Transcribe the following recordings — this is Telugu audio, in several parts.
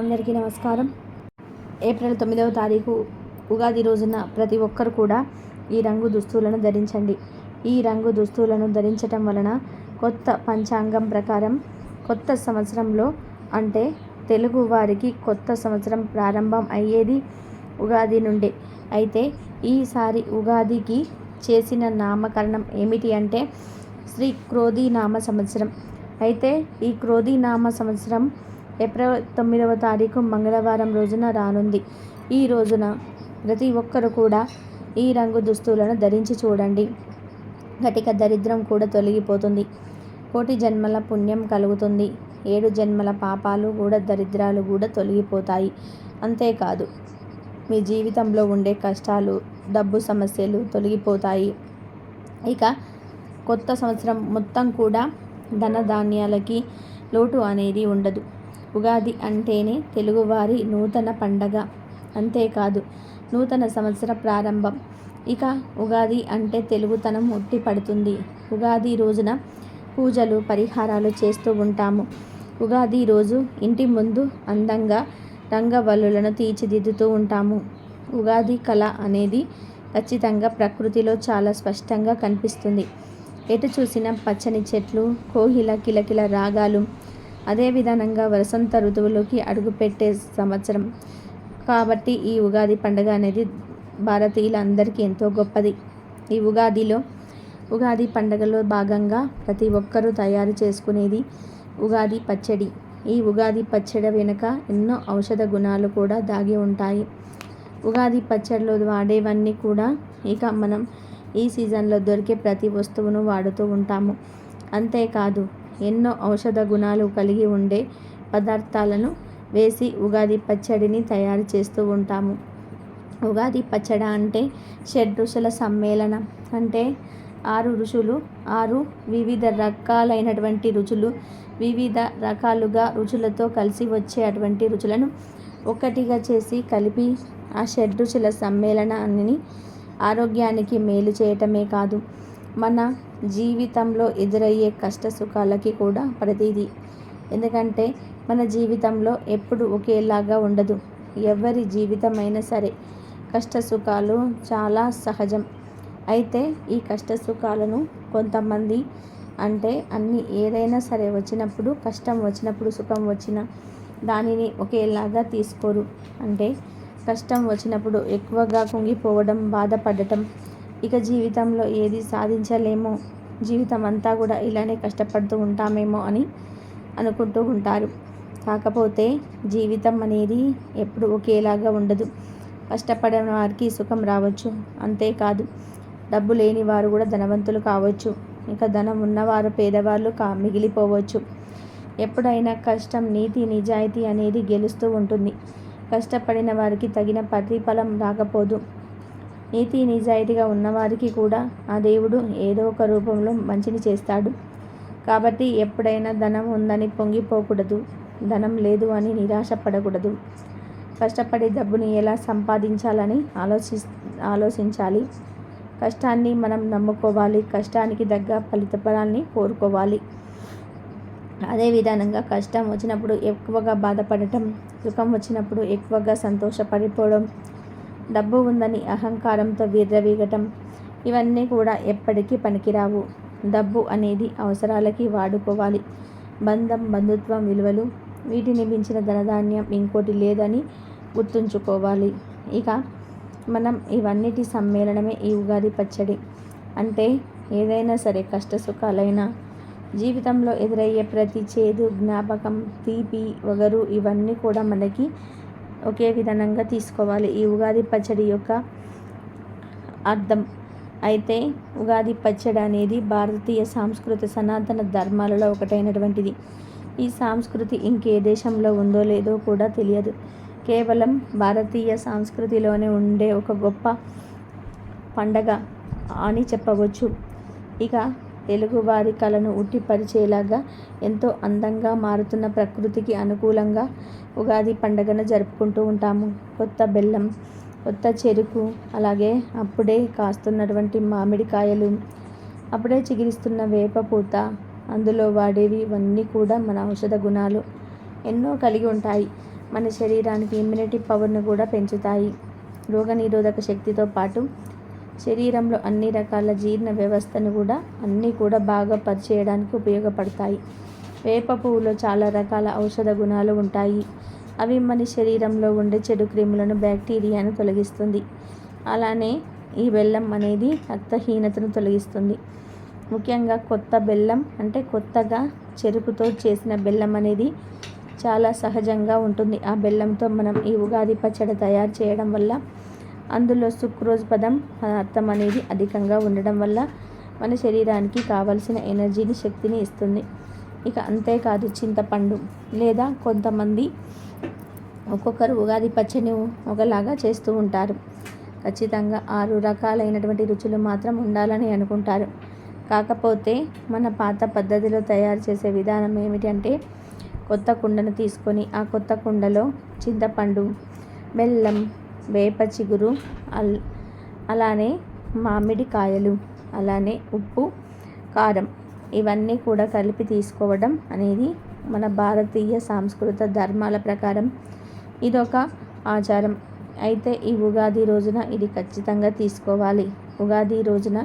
అందరికీ నమస్కారం. ఏప్రిల్ తొమ్మిదవ తారీఖు ఉగాది రోజున ప్రతి ఒక్కరు కూడా ఈ రంగు దుస్తులను ధరించండి. ఈ రంగు దుస్తులను ధరించటం వలన కొత్త పంచాంగం ప్రకారం కొత్త సంవత్సరంలో అంటే తెలుగు వారికి కొత్త సంవత్సరం ప్రారంభం అయ్యేది ఉగాది నుండే. అయితే ఈసారి ఉగాదికి చేసిన నామకరణం ఏమిటి అంటే శ్రీ క్రోధీనామ సంవత్సరం. అయితే ఈ క్రోధీనామ సంవత్సరం ఏప్రిల్ తొమ్మిదవ తారీఖు మంగళవారం రోజున రానుంది. ఈ రోజున ప్రతి ఒక్కరు కూడా ఈ రంగు దుస్తులను ధరించి చూడండి. ఘటిక దరిద్రం కూడా తొలగిపోతుంది. కోటి జన్మల పుణ్యం కలుగుతుంది. ఏడు జన్మల పాపాలు కూడా దరిద్రాలు కూడా తొలగిపోతాయి. అంతేకాదు మీ జీవితంలో ఉండే కష్టాలు డబ్బు సమస్యలు తొలగిపోతాయి. ఇక కొత్త సంవత్సరం మొత్తం కూడా ధనధాన్యాలకి లోటు అనేది ఉండదు. ఉగాది అంటేనే తెలుగువారి నూతన పండగ. అంతేకాదు నూతన సంవత్సర ప్రారంభం. ఇక ఉగాది అంటే తెలుగుతనం ఉట్టి పడుతుంది. ఉగాది రోజున పూజలు పరిహారాలు చేస్తూ ఉంటాము. ఉగాది రోజు ఇంటి ముందు అందంగా రంగవల్లులను తీర్చిదిద్దుతూ ఉంటాము. ఉగాది కళ అనేది ఖచ్చితంగా ప్రకృతిలో చాలా స్పష్టంగా కనిపిస్తుంది. ఎటు చూసిన పచ్చని చెట్లు కోహిల కిలకిల రాగాలు అదే విధానంగా వసంత ఋతువులోకి అడుగుపెట్టే సంవత్సరం. కాబట్టి ఈ ఉగాది పండుగ అనేది భారతీయులందరికీ ఎంతో గొప్పది. ఈ ఉగాదిలో ఉగాది పండుగలో భాగంగా ప్రతి ఒక్కరూ తయారు చేసుకునేది ఉగాది పచ్చడి. ఈ ఉగాది పచ్చడి వెనుక ఎన్నో ఔషధ గుణాలు కూడా దాగి ఉంటాయి. ఉగాది పచ్చడిలో వాడేవన్నీ కూడా ఇక మనం ఈ సీజన్లో దొరికే ప్రతి వస్తువును వాడుతూ ఉంటాము. అంతేకాదు ఎన్నో ఔషధ గుణాలు కలిగి ఉండే పదార్థాలను వేసి ఉగాది పచ్చడిని తయారు చేస్తూ ఉంటాము. ఉగాది పచ్చడి అంటే షడ్ ఋషుల సమ్మేళనం. అంటే ఆరు ఋషులు ఆరు వివిధ రకాలైనటువంటి రుచులు వివిధ రకాలుగా రుచులతో కలిసి వచ్చే అటువంటి రుచులను ఒక్కటిగా చేసి కలిపి ఆ షడ్ రుచుల సమ్మేళనాన్ని ఆరోగ్యానికి మేలు చేయటమే కాదు. మన జీవితంలో ఎదురయ్యే కష్ట సుఖాలకి కూడా ప్రతిదీ. ఎందుకంటే మన జీవితంలో ఎప్పుడు ఒకేలాగా ఉండదు. ఎవరి జీవితమైనా సరే కష్ట సుఖాలు చాలా సహజం. అయితే ఈ కష్ట సుఖాలను కొంతమంది అంటే అన్ని ఏదైనా సరే వచ్చినప్పుడు కష్టం వచ్చినప్పుడు సుఖం వచ్చిన దానిని ఒకేలాగా తీసుకోరు. అంటే కష్టం వచ్చినప్పుడు ఎక్కువగా కుంగిపోవడం బాధపడటం ఇక జీవితంలో ఏది సాధించలేమో జీవితం అంతా కూడా ఇలానే కష్టపడుతూ ఉంటామేమో అని అనుకుంటూ ఉంటారు. కాకపోతే జీవితం అనేది ఎప్పుడు ఒకేలాగా ఉండదు. కష్టపడిన వారికి సుఖం రావచ్చు అంతేకాదు డబ్బు లేని వారు కూడా ధనవంతులు కావచ్చు. ఇంకా ధనం ఉన్నవారు పేదవాళ్ళు కా మిగిలిపోవచ్చు. ఎప్పుడైనా కష్టం నీతి నిజాయితీ అనేది గెలుస్తూ ఉంటుంది. కష్టపడిన వారికి తగిన ప్రతిఫలం రాకపోదు. నీతి నిజాయితీగా ఉన్నవారికి కూడా ఆ దేవుడు ఏదో ఒక రూపంలో మంచిని చేస్తాడు. కాబట్టి ఎప్పుడైనా ధనం ఉందని పొంగిపోకూడదు ధనం లేదు అని నిరాశపడకూడదు. కష్టపడి డబ్బుని ఎలా సంపాదించాలని ఆలోచి ఆలోచించాలి. కష్టాన్ని మనం నమ్ముకోవాలి కష్టానికి తగ్గ ఫలితఫలాన్ని కోరుకోవాలి. అదే విధానంగా కష్టం వచ్చినప్పుడు ఎక్కువగా బాధపడటం సుఖం వచ్చినప్పుడు ఎక్కువగా సంతోషపడిపోవడం డబ్బు ఉందని అహంకారంతో విర్రవీగటం ఇవన్నీ కూడా ఎప్పటికీ పనికిరావు. డబ్బు అనేది అవసరాలకి వాడుకోవాలి. బంధం బంధుత్వం విలువలు వీటిని మించిన ధనధాన్యం ఇంకోటి లేదని గుర్తుంచుకోవాలి. ఇక మనం ఇవన్నిటి సమ్మేళనమే ఈ ఉగాది పచ్చడి. అంటే ఏదైనా సరే కష్ట సుఖాలైనా. జీవితంలో ఎదురయ్యే ప్రతి చేదు జ్ఞాపకం తీపి వగరు ఇవన్నీ కూడా మనకి ఒకే విధానంగా తీసుకోవాలి. ఈ ఉగాది పచ్చడి యొక్క అర్థం. అయితే ఉగాది పచ్చడి అనేది భారతీయ సాంస్కృతి సనాతన ధర్మాలలో ఒకటైనటువంటిది. ఈ సంస్కృతి ఇంకే దేశంలో ఉందో లేదో కూడా తెలియదు. కేవలం భారతీయ సంస్కృతిలోనే ఉండే ఒక గొప్ప పండగ అని చెప్పవచ్చు. ఇక తెలుగువారి కళను ఉట్టిపరిచేలాగా ఎంతో అందంగా మారుతున్న ప్రకృతికి అనుకూలంగా ఉగాది పండుగను జరుపుకుంటూ ఉంటాము. కొత్త బెల్లం కొత్త చెరుకు అలాగే అప్పుడే కాస్తున్నటువంటి మామిడికాయలు అప్పుడే చిగిరిస్తున్న వేప పూత అందులో వాడేవి ఇవన్నీ కూడా మన ఔషధ గుణాలు. ఎన్నో కలిగి ఉంటాయి. మన శరీరానికి ఇమ్యూనిటీ పవర్ను కూడా పెంచుతాయి. రోగనిరోధక శక్తితో పాటు శరీరంలో అన్ని రకాల జీర్ణ వ్యవస్థను కూడా అన్నీ కూడా బాగా పరిచేయడానికి ఉపయోగపడతాయి. వేప పువ్వులో చాలా రకాల ఔషధ గుణాలు ఉంటాయి. అవి మన శరీరంలో ఉండే చెడు క్రిములను బ్యాక్టీరియాను తొలగిస్తుంది. అలానే ఈ బెల్లం అనేది రక్తహీనతను తొలగిస్తుంది. ముఖ్యంగా కొత్త బెల్లం అంటే కొత్తగా చెరుకుతో చేసిన బెల్లం అనేది చాలా సహజంగా ఉంటుంది. ఆ బెల్లంతో మనం ఈ ఉగాది పచ్చడి తయారు చేయడం వల్ల అందులో సుక్రోజ్ పదం పదార్థం అనేది అధికంగా ఉండడం వల్ల మన శరీరానికి కావలసిన ఎనర్జీని శక్తిని ఇస్తుంది. ఇక అంతేకాదు చింతపండు లేదా కొంతమంది ఒక్కొక్కరు ఉగాది పచ్చని ఒకలాగా చేస్తూ ఉంటారు. ఖచ్చితంగా ఆరు రకాలైనటువంటి రుచులు మాత్రం ఉండాలని అనుకుంటారు. కాకపోతే మన పాత పద్ధతిలో తయారు చేసే విధానం ఏమిటంటే కొత్త కుండను తీసుకొని ఆ కొత్త కుండలో చింతపండు బెల్లం వేప చిగురు అల్ అలానే మామిడి కాయలు అలానే ఉప్పు కారం ఇవన్నీ కూడా కలిపి తీసుకోవడం అనేది మన భారతీయ సాంస్కృత ధర్మాల ప్రకారం ఇదొక ఆచారం. అయితే ఈ ఉగాది రోజున ఇది ఖచ్చితంగా తీసుకోవాలి. ఉగాది రోజున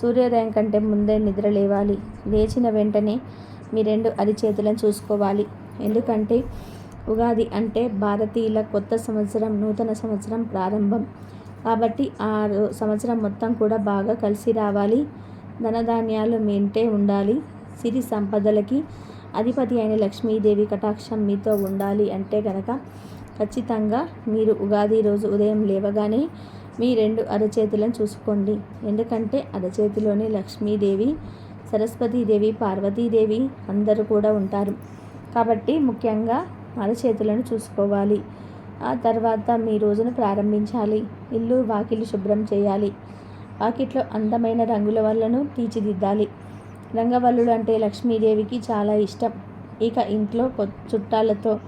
సూర్యోదయం కంటే ముందే నిద్ర లేవాలి. లేచిన వెంటనే మీ రెండు అరిచేతులను చూసుకోవాలి. ఎందుకంటే ఉగాది అంటే భారతీయుల కొత్త సంవత్సరం నూతన సంవత్సరం ప్రారంభం. కాబట్టి ఆ సంవత్సరం మొత్తం కూడా బాగా కలిసి రావాలి. ధనధాన్యాలు మెంటే ఉండాలి. సిరి సంపదలకి అధిపతి అయిన లక్ష్మీదేవి కటాక్షం మీతో ఉండాలి అంటే కనుక ఖచ్చితంగా మీరు ఉగాది రోజు ఉదయం లేవగానే మీ రెండు అరచేతులను చూసుకోండి. ఎందుకంటే అరచేతిలోనే లక్ష్మీదేవి సరస్వతీదేవి పార్వతీదేవి అందరూ కూడా ఉంటారు. కాబట్టి ముఖ్యంగా అరచేతులను చూసుకోవాలి. ఆ తర్వాత మీ రోజును ప్రారంభించాలి. ఇల్లు వాకిలు శుభ్రం చేయాలి. వాకిట్లో అందమైన రంగుల వల్లను తీర్చిదిద్దాలి. రంగవల్లుడు అంటే లక్ష్మీదేవికి చాలా ఇష్టం. ఇక ఇంట్లో చుట్టాలతో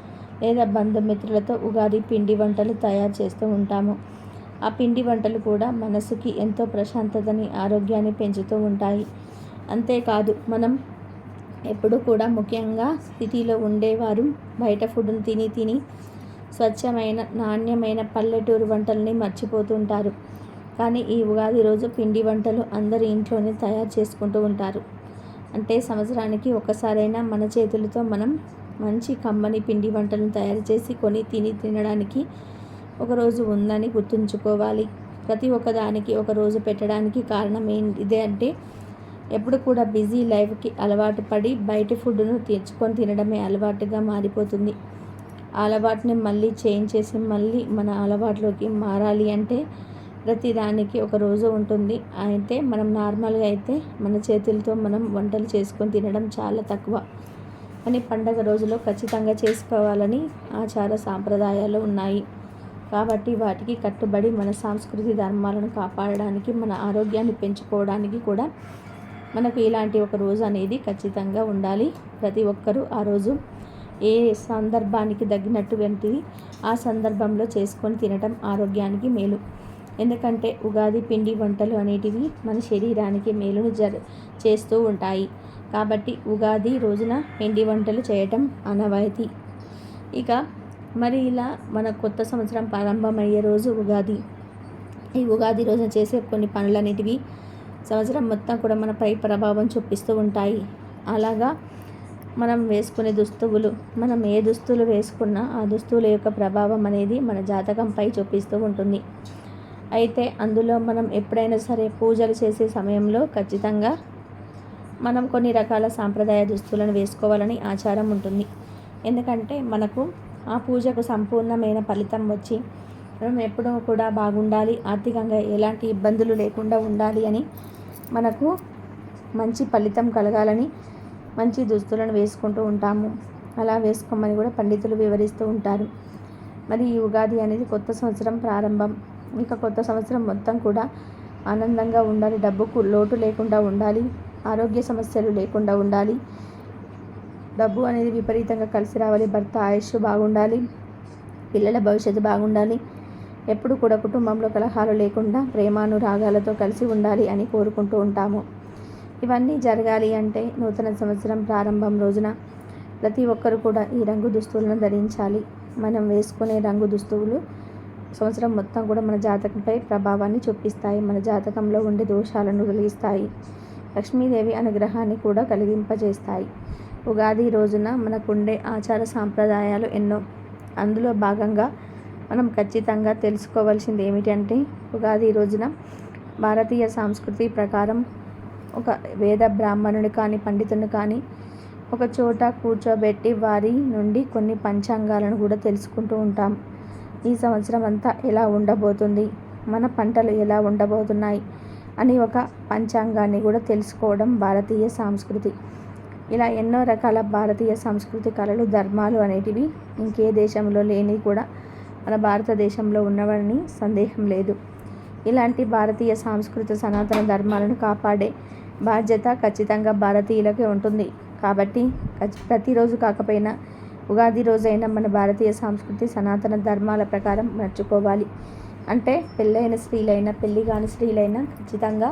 లేదా బంధుమిత్రులతో ఉగాది పిండి వంటలు తయారు చేస్తూ ఉంటాము. ఆ పిండి వంటలు కూడా మనసుకి ఎంతో ప్రశాంతతని ఆరోగ్యాన్ని పెంచుతూ ఉంటాయి. అంతేకాదు మనం ఎప్పుడు కూడా ముఖ్యంగా సిటీలో ఉండేవారు. బయట ఫుడ్ని తిని తిని స్వచ్ఛమైన నాణ్యమైన పల్లెటూరు వంటల్ని మర్చిపోతుంటారు. కానీ ఈ ఉగాది రోజు పిండి వంటలు అందరి ఇంట్లోనే తయారు చేసుకుంటూ ఉంటారు. అంటే సంవత్సరానికి ఒకసారైనా మన చేతులతో మనం మంచి కమ్మని పిండి వంటలను తయారు చేసి కొని తిని తినడానికి ఒకరోజు ఉందని గుర్తుంచుకోవాలి. ప్రతి ఒక్కదానికి ఒకరోజు పెట్టడానికి కారణం ఏంటిదే అంటే ఎప్పుడు కూడా బిజీ లైఫ్కి అలవాటు పడి బయట ఫుడ్ను తెచ్చుకొని తినడమే అలవాటుగా మారిపోతుంది. ఆ అలవాటుని మళ్ళీ చేంజ్ చేసి మళ్ళీ మన అలవాట్లోకి మారాలి అంటే ప్రతిదానికి ఒక రోజు ఉంటుంది. అయితే మనం నార్మల్గా అయితే మన చేతులతో మనం వంటలు చేసుకొని తినడం చాలా తక్కువ. అని పండగ రోజులో ఖచ్చితంగా చేసుకోవాలని ఆచార సాంప్రదాయాలు ఉన్నాయి. కాబట్టి వాటికి కట్టుబడి మన సాంస్కృతి ధర్మాలను కాపాడడానికి మన ఆరోగ్యాన్ని పెంచుకోవడానికి కూడా మనకు ఇలాంటి ఒక రోజు అనేది ఖచ్చితంగా ఉండాలి. ప్రతి ఒక్కరూ ఆ రోజు ఏ సందర్భానికి తగినటువంటిది ఆ సందర్భంలో చేసుకొని తినటం ఆరోగ్యానికి మేలు. ఎందుకంటే ఉగాది పిండి వంటలు అనేటివి మన శరీరానికి మేలును జరు చేస్తూ ఉంటాయి. కాబట్టి ఉగాది రోజున పిండి వంటలు చేయటం అనవాయితీ ఇక మరి ఇలా మన కొత్త సంవత్సరం ప్రారంభమయ్యే రోజు ఉగాది. ఈ ఉగాది రోజున చేసే కొన్ని పనులన్నిటివి సంవత్సరం మొత్తం కూడా మనపై ప్రభావం చూపిస్తూ ఉంటాయి. అలాగా మనం వేసుకునే దుస్తువులు మనం ఏ దుస్తులు వేసుకున్నా ఆ దుస్తువుల యొక్క ప్రభావం అనేది మన జాతకంపై చూపిస్తూ ఉంటుంది. అయితే అందులో మనం ఎప్పుడైనా సరే పూజలు చేసే సమయంలో ఖచ్చితంగా మనం కొన్ని రకాల సాంప్రదాయ దుస్తులను వేసుకోవాలని ఆచారం ఉంటుంది. ఎందుకంటే మనకు ఆ పూజకు సంపూర్ణమైన ఫలితం వచ్చి మనం ఎప్పుడూ కూడా బాగుండాలి ఆర్థికంగా ఎలాంటి ఇబ్బందులు లేకుండా ఉండాలి అని మనకు మంచి ఫలితం కలగాలని మంచి దుస్తులను వేసుకుంటూ ఉంటాము. అలా వేసుకోమని కూడా పండితులు వివరిస్తూ ఉంటారు. మరి ఈ ఉగాది అనేది కొత్త సంవత్సరం ప్రారంభం. ఇక కొత్త సంవత్సరం మొత్తం కూడా ఆనందంగా ఉండాలి. డబ్బుకు లోటు లేకుండా ఉండాలి. ఆరోగ్య సమస్యలు లేకుండా ఉండాలి. డబ్బు అనేది విపరీతంగా కలిసి రావాలి. భర్త ఆయుష్ బాగుండాలి. పిల్లల భవిష్యత్తు బాగుండాలి. ఎప్పుడు కూడా కుటుంబంలో కలహాలు లేకుండా ప్రేమానురాగాలతో కలిసి ఉండాలి అని కోరుకుంటూ ఉంటాము. ఇవన్నీ జరగాలి అంటే నూతన సంవత్సరం ప్రారంభం రోజున ప్రతి ఒక్కరు కూడా ఈ రంగు దుస్తులను ధరించాలి. మనం వేసుకునే రంగు దుస్తువులు సంవత్సరం మొత్తం కూడా మన జాతకంపై ప్రభావాన్ని చూపిస్తాయి. మన జాతకంలో ఉండే దోషాలను తొలగిస్తాయి. లక్ష్మీదేవి అనుగ్రహాన్ని కూడా కలిగింపజేస్తాయి. ఉగాది రోజున మనకుండే ఆచార సాంప్రదాయాలు ఎన్నో. అందులో భాగంగా మనం ఖచ్చితంగా తెలుసుకోవాల్సింది ఏమిటంటే ఉగాది రోజున భారతీయ సంస్కృతి ప్రకారం ఒక వేద బ్రాహ్మణుని కానీ పండితుని కానీ ఒక చోట కూర్చోబెట్టి వారి నుండి కొన్ని పంచాంగాలను కూడా తెలుసుకుంటూ ఉంటాం. ఈ సంవత్సరం అంతా ఎలా ఉండబోతుంది? మన పంటలు ఎలా ఉండబోతున్నాయి? అని ఒక పంచాంగాన్ని కూడా తెలుసుకోవడం భారతీయ సంస్కృతి. ఇలా ఎన్నో రకాల భారతీయ సంస్కృతి కళలు ధర్మాలు అనేటివి ఇంకే దేశంలో లేని కూడా మన భారతదేశంలో ఉన్నవని సందేహం లేదు. ఇలాంటి భారతీయ సాంస్కృత సనాతన ధర్మాలను కాపాడే బాధ్యత ఖచ్చితంగా భారతీయులకే ఉంటుంది. కాబట్టి ప్రతిరోజు కాకపోయినా ఉగాది రోజైనా మన భారతీయ సంస్కృతి సనాతన ధర్మాల ప్రకారం నడుచుకోవాలి. అంటే పెళ్ళైన స్త్రీలైనా పెళ్ళి కాని స్త్రీలైనా ఖచ్చితంగా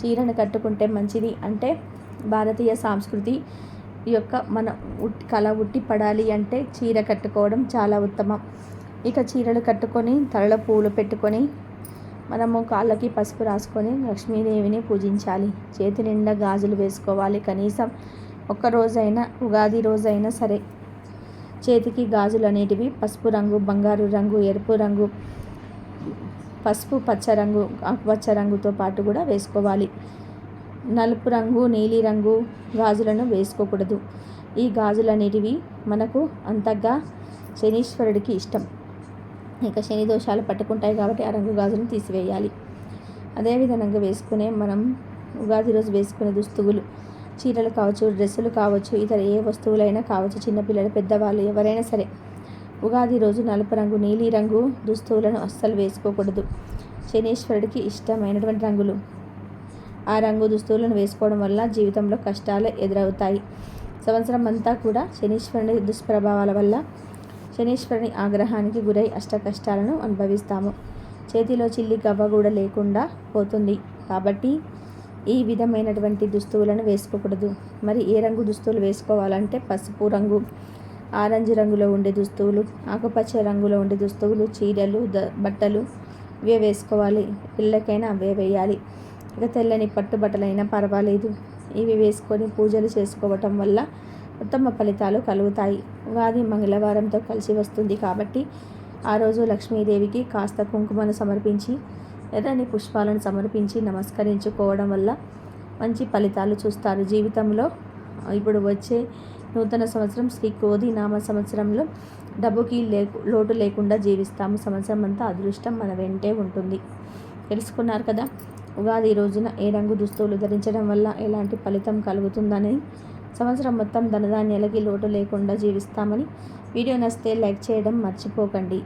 చీరను కట్టుకుంటే మంచిది. అంటే భారతీయ సంస్కృతి యొక్క మన కళ ఉట్టి పడాలి అంటే చీర కట్టుకోవడం చాలా ఉత్తమం. ఇక చీరలు కట్టుకొని తలలో పూలు పెట్టుకొని మనము కాళ్ళకి పసుపు రాసుకొని లక్ష్మీదేవిని పూజించాలి. చేతి నిండా గాజులు వేసుకోవాలి కనీసం ఒక్కరోజైనా ఉగాది రోజైనా సరే. చేతికి గాజులు అనేటివి పసుపు రంగు బంగారు రంగు ఎరుపు రంగు పసుపు పచ్చ రంగు ఆకుపచ్చ రంగుతో పాటు కూడా వేసుకోవాలి. నలుపు రంగు నీలి రంగు గాజులను వేసుకోకూడదు. ఈ గాజులు అనేటివి మనకు అంతగా శనీశ్వరుడికి ఇష్టం. ఇక శని దోషాలు పట్టుకుంటాయి కాబట్టి ఆ రంగు గాజులను తీసివేయాలి. అదేవిధంగా వేసుకునే మనం ఉగాది రోజు వేసుకునే దుస్తువులు చీరలు కావచ్చు డ్రెస్సులు కావచ్చు ఇతర ఏ వస్తువులైనా కావచ్చు చిన్నపిల్లలు పెద్దవాళ్ళు ఎవరైనా సరే ఉగాది రోజు నలుపు రంగు నీలి రంగు దుస్తువులను అస్సలు వేసుకోకూడదు. శనీశ్వరుడికి ఇష్టమైనటువంటి రంగులు. ఆ రంగు దుస్తువులను వేసుకోవడం వల్ల జీవితంలో కష్టాలు ఎదురవుతాయి. సంవత్సరం అంతా కూడా శనీశ్వరుని దుష్ప్రభావాల వల్ల శనీశ్వరుని ఆగ్రహానికి గురై అష్టకష్టాలను అనుభవిస్తాము. చేతిలో చిల్లి గవ్వ కూడా లేకుండా పోతుంది. కాబట్టి ఈ విధమైనటువంటి దుస్తువులను వేసుకోకూడదు. మరి ఏ రంగు దుస్తువులు వేసుకోవాలంటే పసుపు రంగు ఆరెంజ్ రంగులో ఉండే దుస్తువులు ఆకుపచ్చ రంగులో ఉండే దుస్తువులు చీరలు ద బట్టలు ఇవే వేసుకోవాలి. పిల్లకైనా అవే వేయాలి. ఇక తెల్లని పట్టుబట్టలైనా పర్వాలేదు. ఇవి వేసుకొని పూజలు చేసుకోవటం వల్ల ఉత్తమ ఫలితాలు కలుగుతాయి. ఉగాది మంగళవారంతో కలిసి వస్తుంది కాబట్టి ఆ రోజు లక్ష్మీదేవికి కాస్త కుంకుమను సమర్పించి ఎర్రని పుష్పాలను సమర్పించి నమస్కరించుకోవడం వల్ల మంచి ఫలితాలు చూస్తారు. జీవితంలో ఇప్పుడు వచ్చే నూతన సంవత్సరం శ్రీ కోది నామ సంవత్సరంలో డబ్బుకి లేకు లోటు లేకుండా జీవిస్తాము. సంవత్సరం అంతా అదృష్టం మన వెంటే ఉంటుంది. తెలుసుకున్నారు కదా? ఉగాది రోజున ఏ రంగు దుస్తువులు ధరించడం వల్ల ఎలాంటి ఫలితం కలుగుతుందని సంవత్సరం మొత్తం ధనధాన్యాలకి లోటు లేకుండా జీవిస్తామని వీడియో నచ్చితే లైక్ చేయడం మర్చిపోకండి.